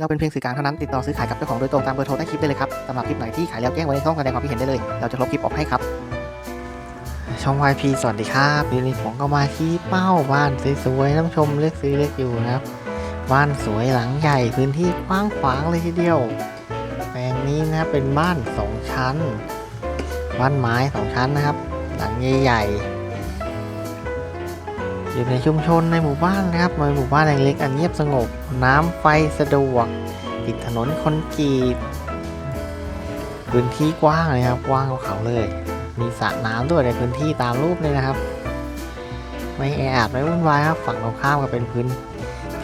เราเป็นเพียงสื่อกลางเท่านั้นติดต่อซื้อขายกับเจ้าของโดยตรงตามเบอร์โทรใต้คลิปได้เลยครับสำหรับคลิปไหนที่ขายแล้วแจ้งไว้ในช่องแสดงความคิดเห็นได้เลย เราจะลบคลิปออกให้ครับ ช่อง YP สวัสดีครับวันนี้ผมก็มาที่เป้าบ้านสวยๆท่านผู้ชมเลือกซื้อเลือกอยู่นะครับ บ้านสวยหลังใหญ่พื้นที่กว้างขวางเลยทีเดียว แปลงนี้นะครับเป็นบ้านสองชั้น บ้านไม้สองชั้นนะครับ หลังใหญ่ๆ อยู่ในชุมชนในหมู่บ้านนะครับในหมู่บ้านเล็กๆอันเงียบสงบ น้ำไฟสะดวก ติดถนนคอนกรีตพื้นที่กว้างเลยครับกว้างกว่าเขาเลย มีสระน้ำด้วยในพื้นที่ตามรูปเลยนะครับ ไม่แออัดไม่วุ่นวายครับฝั่งตรงข้ามก็เป็นพื้น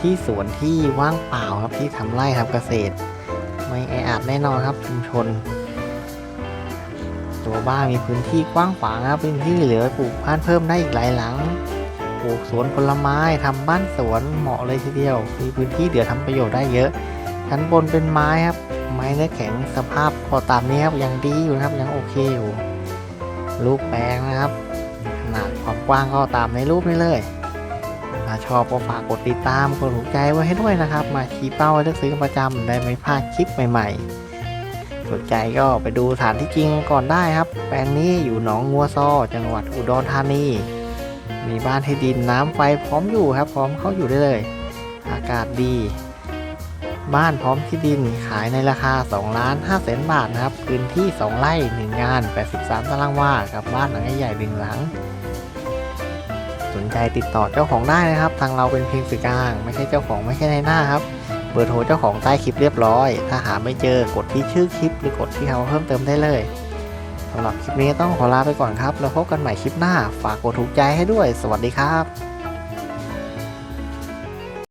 ที่สวนที่ว่างเปล่าครับที่ทำไร่ทำเกษตร ไม่แออัดแน่นอนครับชุมชน ตัวบ้านมีพื้นที่กว้างขวางครับพื้นที่เหลือปลูกบ้านเพิ่มได้อีกหลายหลัง ลูกสวนผลไม้ทำบ้านสวนเหมาะเลยทีเดียว มีพื้นที่เดี๋ยวทำประโยชน์ได้เยอะ ชั้นบนเป็นไม้ครับ ไม้เนื้อแข็งสภาพพอตามนี้ครับยังดีอยู่นะครับยังโอเคอยู่ รูปแปลงนะครับ ขนาดความกว้างก็ตามในรูปนี้เลยถ้าชอบก็ฝากกดติดตามกดถูกใจไว้ให้ด้วยนะครับ มาชี้เป้าไว้เลือกซื้อประจำได้ไม่พลาดคลิปใหม่ๆ สนใจก็ไปดูสถานที่จริงก่อนได้ครับ แปลงนี้อยู่หนองงัวซอจังหวัดอุดรธานี มีบ้านให้ดินน้ำไฟพร้อมอยู่ครับ พร้อมเข้าอยู่ได้เลย อากาศดี บ้านพร้อมที่ดินขายในราคา2ล้าน5แสนบาทนะครับพื้นที่ 2 ไร่ 1 งาน 83 ตารางวากับบ้านหลังใหญ่ๆหนึ่งหลัง สนใจติดต่อเจ้าของได้นะครับ ทางเราเป็นเพียงสื่อกลาง ไม่ใช่เจ้าของไม่ใช่ในหน้าครับเบอร์โทรเจ้าของใต้คลิปเรียบร้อย ถ้าหาไม่เจอกดที่ชื่อคลิปหรือกดที่เขาเพิ่มเติมได้เลยำหรับคลิปนี้ต้องขอลาไปก่อนครับ แล้วพบกันใหม่คลิปหน้า ฝากกดถูกใจให้ด้วย สวัสดีครับ